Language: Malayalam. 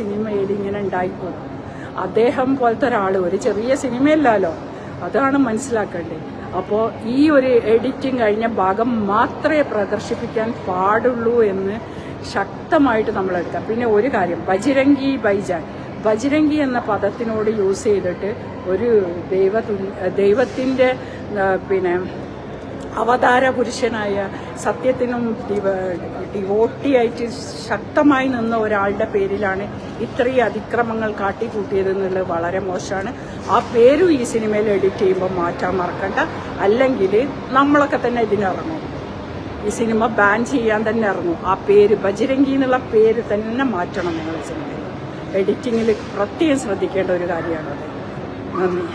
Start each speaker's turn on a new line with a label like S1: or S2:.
S1: സിനിമയിൽ ഇങ്ങനെ ഉണ്ടായിപ്പോകും അദ്ദേഹം പോലത്തെ ഒരാൾ ഒരു ചെറിയ സിനിമയല്ലല്ലോ. അതാണ് മനസ്സിലാക്കേണ്ടത്. അപ്പോൾ ഈ ഒരു എഡിറ്റിംഗ് കഴിഞ്ഞ ഭാഗം മാത്രമേ പ്രദർശിപ്പിക്കാൻ പാടുള്ളൂ എന്ന് ശക്തമായിട്ട് നമ്മൾ എടുക്കാം. പിന്നെ ഒരു കാര്യം ബജിരംഗി ബൈജാൻ. ബജിരംഗി എന്ന പദത്തിനോട് യൂസ് ചെയ്തിട്ട് ഒരു ദൈവ ദൈവത്തിന്റെ പിന്നെ അവതാര പുരുഷനായ സത്യത്തിനും ഡിവ ഡിവോട്ടിയായിട്ട് ശക്തമായി നിന്ന ഒരാളുടെ പേരിലാണ് ഇത്രയും അതിക്രമങ്ങൾ കാട്ടിക്കൂട്ടിയതെന്നുള്ളത് വളരെ മോശമാണ്. ആ പേരും ഈ സിനിമയിൽ എഡിറ്റ് ചെയ്യുമ്പോൾ മാറ്റാൻ മറക്കണ്ട. അല്ലെങ്കിൽ നമ്മളൊക്കെ തന്നെ ഇതിനിറങ്ങും. ഈ സിനിമ ബാൻ ചെയ്യാൻ തന്നെ ഇറങ്ങും. ആ പേര് ബജരംഗി എന്നുള്ള പേര് തന്നെ മാറ്റണം നിങ്ങൾ സിനിമയിൽ. എഡിറ്റിങ്ങിൽ പ്രത്യേകം ശ്രദ്ധിക്കേണ്ട ഒരു കാര്യമാണത്. നന്ദി.